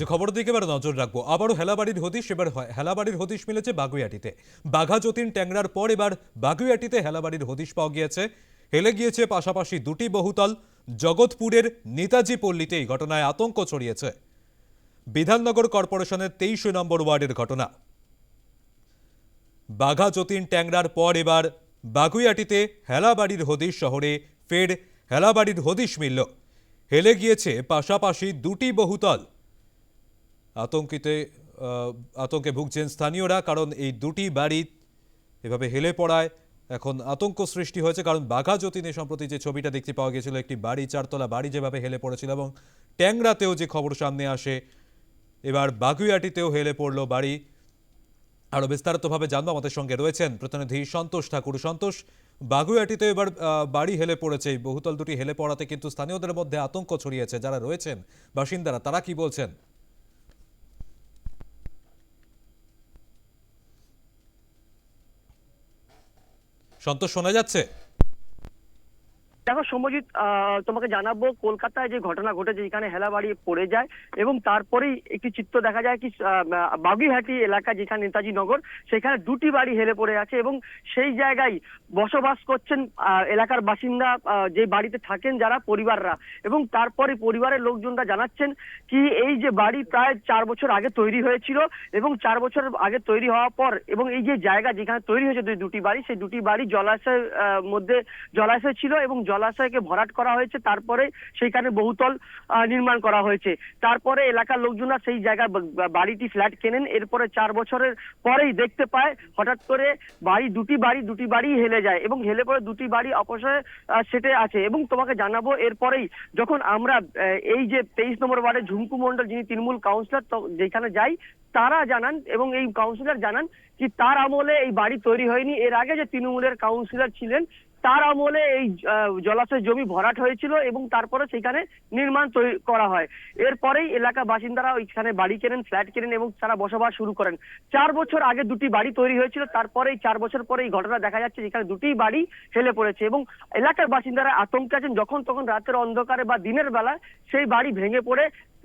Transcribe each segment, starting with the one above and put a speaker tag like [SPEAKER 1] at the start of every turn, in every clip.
[SPEAKER 1] যে খবরের দিকে এবার নজর রাখব। আবারও হেলাবাড়ির হদিশ এবার হেলাবাড়ির হদিশ মিলেছে বাগুইয়াটিতে। বাঘা যতীন ট্যাংরার পর এবার বাগুইয়াটিতে হেলাবাড়ির হদিশ পাওয়া গিয়েছে। হেলে গিয়েছে পাশাপাশি দুটি বহুতল। জগৎপুরের নেতাজি পল্লীতে এই ঘটনায় আতঙ্ক ছড়িয়েছে। বিধাননগর কর্পোরেশনের তেইশ নম্বর ওয়ার্ডের ঘটনা। বাঘা যতীন ট্যাংরার পর এবার বাগুইয়াটিতে হেলাবাড়ির হদিশ শহরে ফের হেলাবাড়ির হদিশ মিলল। হেলে গিয়েছে পাশাপাশি দুটি বহুতল। আতঙ্কিতে আতঙ্কে ভুগছেন স্থানীয়রা কারণ এই দুটি বাড়ি এভাবে হেলে পড়ায়। এখন আতঙ্ক সৃষ্টি হয়েছে কারণ বাঘা যতীনে সম্প্রতি যে ছবিটা দেখতে পাওয়া গেছিল একটি বাড়ি, চারতলা বাড়ি যেভাবে হেলে পড়েছিল এবং ট্যাংরাতেও যে খবর সামনে আসে, এবার বাগুইয়াটিতেও হেলে পড়ল বাড়ি। আরও বিস্তারিতভাবে জানব, আমাদের সঙ্গে রয়েছেন প্রতিনিধি সন্তোষ ঠাকুর। সন্তোষ, বাগুইয়াটিতে এবার বাড়ি হেলে পড়েছে, বহুতল দুটি হেলে পড়াতে কিন্তু স্থানীয়দের মধ্যে আতঙ্ক ছড়িয়েছে। যারা রয়েছেন বাসিন্দারা, তারা কি বলছেন? সন্তোষ শোনা যাচ্ছে?
[SPEAKER 2] দেখো সৌম্যজিৎ তোমাকে জানাব কলকাতায় যে ঘটনা ঘটেছে, যেখানে হেলাবাড়ি পড়ে যায় এবং তারপরেই একটি চিত্র দেখা যায় কি বাগুইহাটি এলাকা যেখানে নেতাজি নগর, সেখানে দুটি বাড়ি হেলে পড়ে আছে এবং সেই জায়গায় বসবাস করছেন এলাকার বাসিন্দা যে বাড়িতে থাকেন যারা পরিবাররা। এবং তারপরে পরিবারের লোকজনরা জানাচ্ছেন কি, এই যে বাড়ি প্রায় চার বছর আগে তৈরি হয়েছিল এবং চার বছর আগে তৈরি হওয়ার পর এবং এই যে জায়গা যেখানে তৈরি হয়েছে দুটি বাড়ি, সেই দুটি বাড়ি জলাশয়ের মধ্যে জলাশয় ছিল এবং জলাশয়কে ভরাট করা হয়েছে তারপরে সেইখানে বহুতল নির্মাণ করা হয়েছে। তারপরে এলাকার লোকজনরা সেই জায়গা বাড়িটি ফ্ল্যাট কেনেন। এরপরে চার বছরের পরেই দেখতে পায় হঠাৎ করে বাড়ি দুটি বাড়ি দুটি বাড়ি হেলে যায় এবং হেলে পরে দুটি বাড়ি অপসরে আহ, সেটে আছে এবং তোমাকে জানাব এরপরেই যখন আমরা এই যে তেইশ নম্বর ওয়ার্ডে ঝুমকু মন্ডল যিনি তৃণমূল কাউন্সিলর যেখানে যাই তারা জানান এবং এই কাউন্সিলর জানান কি তার আমলে এই বাড়ি তৈরি হয়নি। এর আগে যে তৃণমূলের কাউন্সিলর ছিলেন তার আমলে এই জলাশয় জমি ভরাট হয়েছিল এবং তারপরে সেখানে নির্মাণ করা হয়। এরপরেই এলাকা বাসিন্দারা ওইখানে বাড়ি কেনেন, ফ্ল্যাট কেনেন এবং তারা বসবাস শুরু করেন। চার বছর আগে দুটি বাড়ি তৈরি হয়েছিল তারপরে এই চার বছর পরে এই ঘটনা দেখা যাচ্ছে, যেখানে দুটি বাড়ি হেলে পড়েছে এবং এলাকার বাসিন্দারা আতঙ্কে আছেন। যখন তখন রাতের অন্ধকারে বা দিনের বেলা সেই বাড়ি ভেঙে পড়ে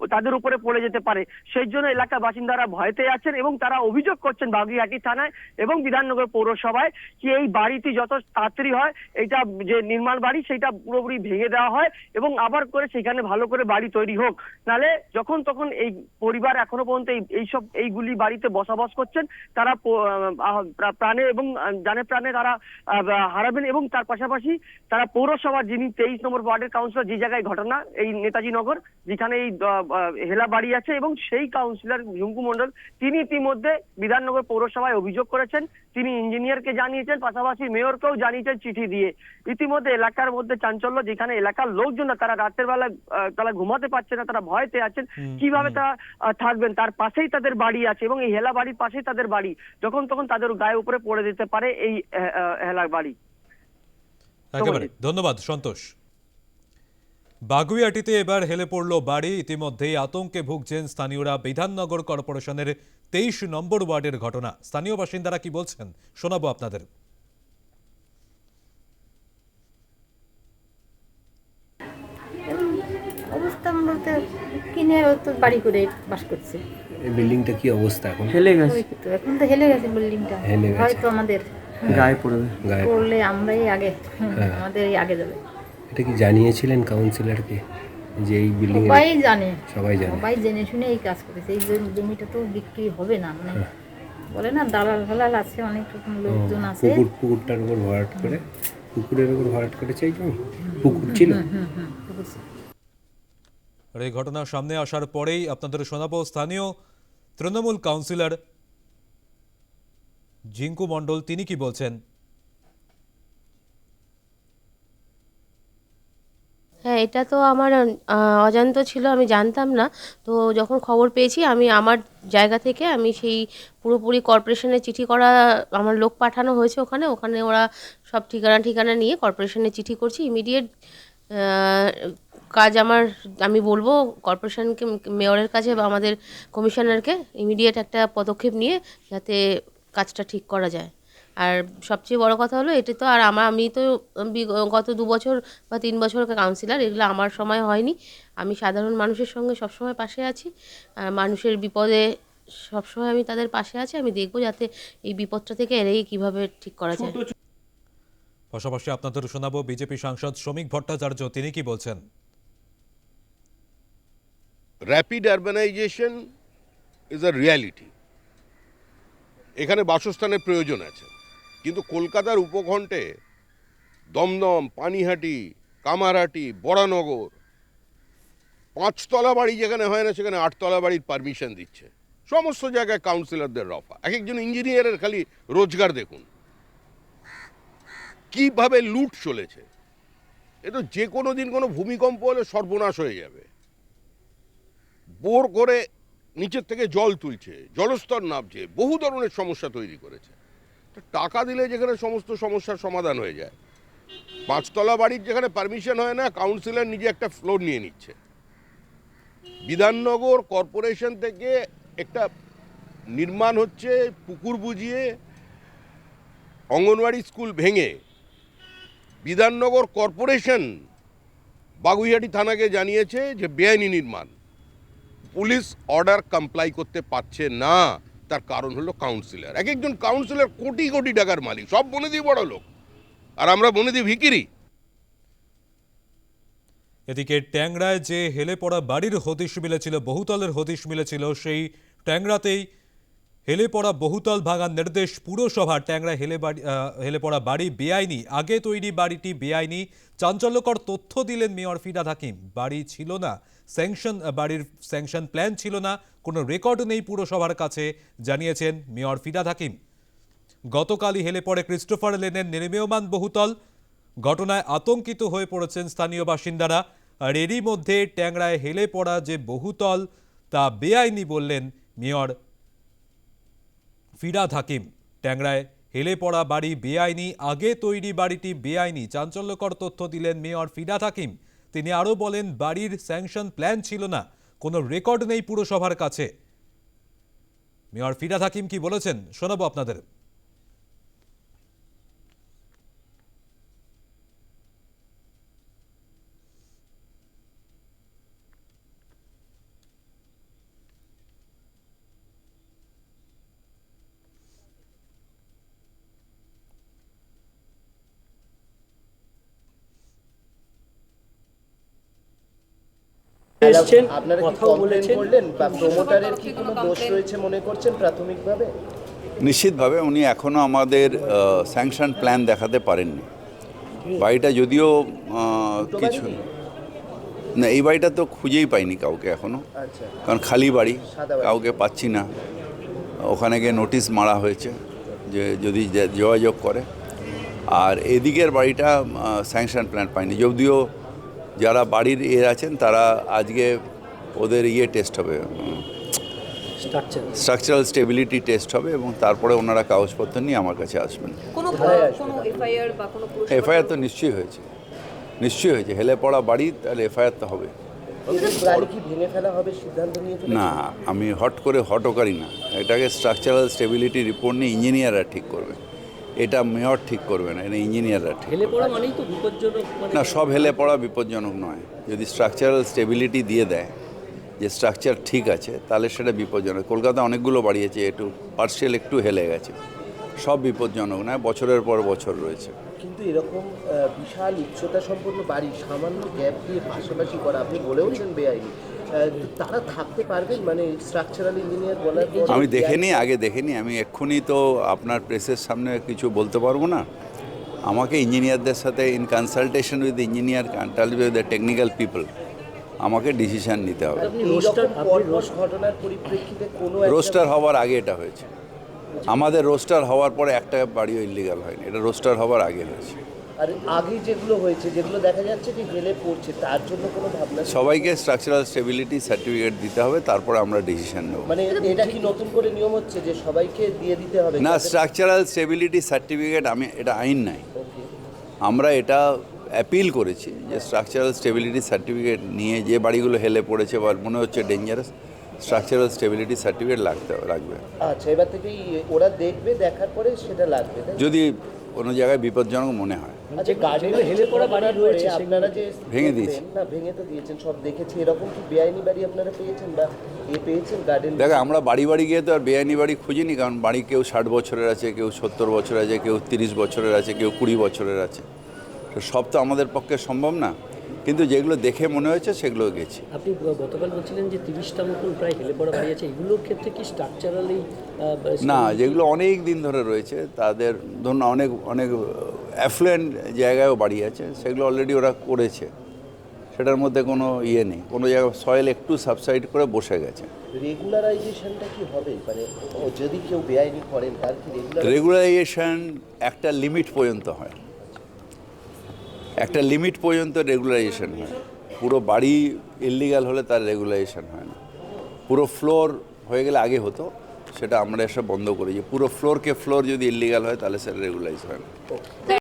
[SPEAKER 2] তাদের উপরে পড়ে যেতে পারে। সেই জন্য এলাকা বাসিন্দারা ভয়তে আছেন এবং তারা অভিযোগ করছেন বাগুইহাটি থানায় এবং বিধাননগর পৌরসভায় কি এই বাড়িটি যত তাড়াতাড়ি হয় এটা যে নির্মাণ বাড়ি সেটা পুরোপুরি ভেঙে দেওয়া হয় এবং আবার করে সেখানে ভালো করে বাড়ি তৈরি হোক। নালে যখন তখন এই পরিবার এখনও পর্যন্ত এই- এইসব, এইগুলি বাড়িতে বসবাস করছেন, তারা প্রাণে এবং জানে প্রাণে তারা হারাবেন এবং তার পাশাপাশি তারা পৌরসভার যিনি তেইশ নম্বর ওয়ার্ডের কাউন্সিলর যে জায়গায় ঘটনা, এই নেতাজি নগর, যেখানে এই হেলা বাড়ি আছে এবং সেই কাউন্সিলর ঝুঙ্কু মন্ডল তিনি ইতিমধ্যে বিধাননগর পৌরসভায় অভিযোগ করেছেন। তিনি ইঞ্জিনিয়ারকে জানিয়েছেন পাশাপাশি মেয়রকেও জানিয়েছেন চিঠি দিয়ে। ইতিমধ্যে এলাকার মধ্যে চাঞ্চল্য যেখানে এলাকার লোকজন তারা রাতের বেলা তারা ঘুমাতে পারছে না তারা ভয়তে আছেন। কীভাবে। তারা থাকবেন? তার পাশেই তাদের বাড়ি আছে এবং এই হেলা বাড়ির পাশেই তাদের বাড়ি। যখন তখন তাদের গায়ে উপরে পড়ে যেতে পারে এই হেলা বাড়ি
[SPEAKER 1] একেবারে। ধন্যবাদ সন্তোষ। বাগুইয়াটিতে এবার হেলে পড়ল বাড়ি। ইতিমধ্যেই আতঙ্কে ভুগছেন স্থানীয়রা। বিধাননগর কর্পোরেশনের তেইশ নম্বর ওয়ার্ডের ঘটনা। স্থানীয় বাসিন্দারা কি বলছেন? শোনাবো আপনাদের।
[SPEAKER 3] অবস্থা বলতে কিনে তো বাড়ি করে বাস করছে।
[SPEAKER 4] এই বিল্ডিংটা কি অবস্থা এখন?
[SPEAKER 5] হেলে গেছে।
[SPEAKER 3] ওই তো এখন তো হেলে গেছে বিল্ডিংটা।
[SPEAKER 4] হেলে গেছে।
[SPEAKER 3] হয়তো আমাদের।
[SPEAKER 5] গায়ে পড়বে।
[SPEAKER 4] গায়ে
[SPEAKER 3] করলে আমরাই আগে হুম,
[SPEAKER 4] হ্যাঁ।
[SPEAKER 3] আমাদের আগে যাবে।
[SPEAKER 4] এটা কি জানিয়েছিলেন কাউন্সিলরকে যে এই বিল্ডিং
[SPEAKER 3] সবাই জানে।
[SPEAKER 4] সবাই জানে।
[SPEAKER 3] সবাই জেনে শুনে এই কাজ করেছে। এই জমিটা তো বিক্রি হবে না মানে
[SPEAKER 4] হ্যাঁ।
[SPEAKER 3] বলে না দালাল ফালাল আছে অনেক রকম লোকজন আছে।
[SPEAKER 4] পুকুর পুকুরটার উপর ভরাট করে পুকুরের উপর ভরাট করেছে এই জমি? পুকুর ছিল।
[SPEAKER 1] আর এই ঘটনা সামনে আসার পরেই আপনাদের শোনাবো স্থানীয় তৃণমূল কাউন্সিলর জিঙ্কু মণ্ডল। তিনি কি বলছেন?
[SPEAKER 6] হ্যাঁ এটা তো আমার অজান্ত ছিল, আমি জানতাম না। তো যখন খবর পেয়েছি, আমি আমার জায়গা থেকে আমি সেই পুরোপুরি কর্পোরেশনে চিঠি করা, আমার লোক পাঠানো হয়েছে ওখানে। ওখানে ওরা সব ঠিকানা ঠিকানা নিয়ে কর্পোরেশনে চিঠি করছি। ইমিডিয়েট কাজ আমার, আমি বলব কর্পোরেশনকে মেয়রের কাছে বা আমাদের কমিশনারকে ইমিডিয়েট একটা পদক্ষেপ নিয়ে যাতে কাজটা ঠিক করা যায়। আর সবচেয়ে বড় কথা হলো এটা তো আর আমার আমি তো গত দু বছর বা তিন বছর কাউন্সিলর এগুলো আমার সময় হয়নি। আমি সাধারণ মানুষের সঙ্গে সবসময় পাশে আছি। মানুষের বিপদে সবসময় আমি তাদের পাশে আছি। আমি দেখব যাতে এই বিপদটা থেকে এড়িয়ে কীভাবে ঠিক করা যায়।
[SPEAKER 1] পাশাপাশি আপনাদের শোনাবো বিজেপি সাংসদ শ্রমিক ভট্টাচার্য। তিনি কি বলছেন?
[SPEAKER 5] Rapid urbanisation is a reality এখানে বাসস্থানের প্রয়োজন আছে। কিন্তু কলকাতার উপকণ্ঠে দমদম, পানিহাটি কামারহাটি বরানগর পাঁচতলা বাড়ি যেখানে হয় না, সেখানে আটতলা বাড়ির পারমিশন দিচ্ছে। সমস্ত জায়গায় কাউন্সিলরদের রফা। এক একজন ইঞ্জিনিয়ারের খালি রোজগার দেখুন। কীভাবে লুট চলেছে। এ তো যে কোনো দিন কোনো ভূমিকম্প হলে সর্বনাশ হয়ে যাবে। বোর করে নিচের থেকে জল তুলছে, জলস্তর নামছে, বহু ধরনের সমস্যা তৈরি করেছে। টাকা দিলে যেখানে সমস্ত সমস্যার সমাধান হয়ে যায়। পাঁচতলা বাড়ির যেখানে পারমিশন হয় না কাউন্সিলর নিজে একটা ফ্লোর নিয়ে নিচ্ছে। বিধাননগর কর্পোরেশন থেকে একটা নির্মাণ হচ্ছে, পুকুর বুঝিয়ে অঙ্গনওয়াড়ি স্কুল ভেঙে বিধাননগর কর্পোরেশন বাগুইহাটি থানাকে জানিয়েছে যে বেআইনি নির্মাণ। পুলিশ অর্ডার কমপ্লাই করতে পারছে না। তার কারণ হলো কাউন্সিলর এক একজন কাউন্সিলর কোটি কোটি টাকার মালিক, সব বনেদি বড় লোক। আর আমরা বনেদি ভিকিরি।
[SPEAKER 1] এদিকে ট্যাংরায় যে হেলে পড়া বাড়ির হদিশ মিলেছিল, বহুতলের হদিশ মিলেছিল, সেই ট্যাংরাতেই হেলে পড়া বহুতল ভাঙার নির্দেশ পুরসভার ট্যাংরায় হেলে বাড়ি হেলে পড়া বাড়ি বেআইনি। আগে তৈরি বাড়িটি বেআইনি। চাঞ্চল্যকর তথ্য দিলেন মেয়র ফিরাদ হাকিম। বাড়ি ছিল না। স্যাংশন, বাড়ির স্যাংশন প্ল্যান ছিল না। কোনো রেকর্ড নেই পুরসভার কাছে, জানিয়েছেন মেয়র ফিরাদ হাকিম। গতকালই হেলে পড়ে ক্রিস্টোফার লেনের নির্মীয়মান বহুতল। ঘটনায় আতঙ্কিত হয়ে পড়েছেন স্থানীয় বাসিন্দারা। আর এরই মধ্যে ট্যাংরায় হেলে পড়া যে বহুতল, তা বেআইনি বললেন মেয়র ফিরাদ হাকিম। ট্যাংরায় হেলে পড়া বাড়ি বেআইনি, আগে তৈরি বাড়িটি বেআইনি, চাঞ্চল্যকর তথ্য দিলেন মেয়র ফিরাদ হাকিম। তিনি আরও বলেন, বাড়ির স্যাংশন প্ল্যান ছিল না। কোনো রেকর্ড নেই পুরসভার কাছে। মেয়র ফিরাদ হাকিম কি বলেছেন? শোনাবো আপনাদের।
[SPEAKER 7] এসছেন
[SPEAKER 8] আপনারা
[SPEAKER 7] কথাও বলেছেন।
[SPEAKER 8] করলেন বা প্রমোটারের কি কোনো দোষ রয়েছে মনে করছেন প্রাথমিকভাবে?
[SPEAKER 9] নিশ্চিতভাবে উনি এখনও আমাদের স্যাংশন প্ল্যান দেখাতে পারেননি। বাড়িটা যদিও কিছু না এই বাড়িটা তো খুঁজেই পাইনি কাউকে এখনও
[SPEAKER 8] আচ্ছা।
[SPEAKER 9] কারণ খালি বাড়ি কাউকে পাচ্ছি না। ওখানে গিয়ে নোটিশ মারা হয়েছে যে যদি যোগাযোগ করে। আর এদিকের বাড়িটা স্যাংশন প্ল্যান পাইনি। যদিও যারা বাড়ির এ আছেন তারা আজকে ওদের ইয়ে টেস্ট হবে। স্ট্রাকচারাল স্টেবিলিটি টেস্ট হবে এবং তারপরে ওনারা কাগজপত্র নিয়ে আমার কাছে আসবেন।
[SPEAKER 10] কোনো কোনো এফআইআর বা কোনো পুরস্কার?
[SPEAKER 9] এফআইআর তো নিশ্চয়ই হয়েছে। নিশ্চয়ই হয়েছে। হেলে পড়া বাড়ি তাহলে এফআইআর তো হবে? না আমি হট করে হটও করি না। এটাকে স্ট্রাকচারাল স্টেবিলিটি রিপোর্ট নিয়ে ইঞ্জিনিয়াররা ঠিক করবে। এটা মেয়র ঠিক করবে না এটা ইঞ্জিনিয়াররা ঠিক
[SPEAKER 7] হেলে পড়া মানেই তো বিপজ্জনক মানে
[SPEAKER 9] না সব হেলে পড়া বিপজ্জনক নয়। যদি স্ট্রাকচারাল স্টেবিলিটি দিয়ে দেয় যে স্ট্রাকচার ঠিক আছে তাহলে সেটা বিপজ্জনক। কলকাতা অনেকগুলো বাড়িয়েছে একটু পার্সিয়াল একটু হেলে গেছে। সব বিপজ্জনক নয় বছরের পর বছর রয়েছে।
[SPEAKER 8] কিন্তু এরকম বিশাল উচ্চতা সম্পন্ন বাড়ি সামান্য গ্যাপ দিয়ে পাশাপাশি করা আপনি বলেওছেন বেআইনি। তারা থাকতে পারবেন? মানে স্ট্রাকচারাল ইঞ্জিনিয়ার বলার
[SPEAKER 9] আমি দেখিনি আগে দেখিনি। আমি এক্ষুনি তো আপনার প্রেসের সামনে কিছু বলতে পারব না। আমাকে ইঞ্জিনিয়ারদের সাথে in consultation with engineer control with the technical people আমাকে ডিসিশন নিতে হবে।
[SPEAKER 7] রোস্টার আপনি
[SPEAKER 8] পরপর
[SPEAKER 7] রোস্ট
[SPEAKER 8] ঘটনার পরিপ্রেক্ষিতে কোনো একটা-
[SPEAKER 9] রোস্টার হওয়ার আগে এটা হয়েছে। আমাদের রোস্টার হওয়ার পরে একটা বাড়িও ইলিগাল হয়নি। এটা রোস্টার হওয়ার আগে হয়েছে।
[SPEAKER 8] আর আগে যেগুলো হয়েছে যেগুলো দেখা যাচ্ছে যে হেলে পড়ছে তার জন্য কোনো ভাবনা
[SPEAKER 9] সবাইকে স্ট্রাকচারাল স্টেবিলিটি সার্টিফিকেট দিতে হবে তারপরে আমরা ডিসিশন নেব।
[SPEAKER 8] মানে এটা কি নতুন করে নিয়ম হচ্ছে যে সবাইকে দিয়ে দিতে হবে?
[SPEAKER 9] না স্ট্রাকচারাল স্টেবিলিটি সার্টিফিকেট আমি এটা আইন নাই। আমরা এটা অ্যাপিল করেছি যে স্ট্রাকচারাল স্টেবিলিটি সার্টিফিকেট নিয়ে যে বাড়িগুলো হেলে পড়েছে বা মনে হচ্ছে ডেঞ্জারাস স্ট্রাকচারাল স্টেবিলিটি সার্টিফিকেট লাগতে রাখবে
[SPEAKER 8] আচ্ছা এবার থেকেই ওরা দেখবে দেখার পরে সেটা লাগবে
[SPEAKER 9] যদি কোনো জায়গায় বিপজ্জনক মনে হয়।
[SPEAKER 8] আচ্ছা গার্ডেনে হেলে পড়া বাড়ি রয়েছে আপনারা যে
[SPEAKER 9] ভেঙে
[SPEAKER 8] দেখবেন, না ভেঙে তো দিয়েছেন সব দেখেছি। এরকম কি বেআইনি বাড়ি আপনারা পেয়েছেন বা এ পেয়েছেন গার্ডেন
[SPEAKER 9] দেখো আমরা বাড়ি বাড়ি গিয়ে তো আর বেআইনি বাড়ি খুঁজিনি কারণ বাড়ি কেউ ষাট বছরের আছে কেউ সত্তর বছরের আছে কেউ তিরিশ বছরের আছে কেউ কুড়ি বছরের আছে। তো সব তো আমাদের পক্ষে সম্ভব না কিন্তু যেগুলো দেখে মনে হয়েছে সেগুলো গেছি।
[SPEAKER 7] আপনি গতকাল বলছিলেন যে তিরিশটা মতন প্রায় হেলে পড়া বাড়ি আছে এগুলোর ক্ষেত্রে কি স্ট্রাকচারালি
[SPEAKER 9] না যেগুলো অনেক দিন ধরে রয়েছে তাদের ধরুন অনেক অনেক অ্যাফ্লুয়েন্ট জায়গায়ও বাড়ি আছে সেগুলো অলরেডি ওরা করেছে। সেটার মধ্যে কোনো ইয়ে নেই। কোনো জায়গায় সয়েল একটু সাবসাইড করে বসে গেছে।
[SPEAKER 8] রেগুলারাইজেশনটা কি হবে? মানে যদি কেউ বেআইনি করেন তার কি
[SPEAKER 9] রেগুলারাইজেশন একটা লিমিট পর্যন্ত হয়। একটা লিমিট পর্যন্ত রেগুলারাইজেশন হয়। পুরো বাড়ি ইলিগাল হলে তার রেগুলারাইজেশন হয় না। পুরো ফ্লোর হয়ে গেলে আগে হতো সেটা আমরা এসে বন্ধ করেছি পুরো ফ্লোরকে ফ্লোর যদি ইলিগাল হয় তাহলে সেটা রেগুলাইজ হয় না।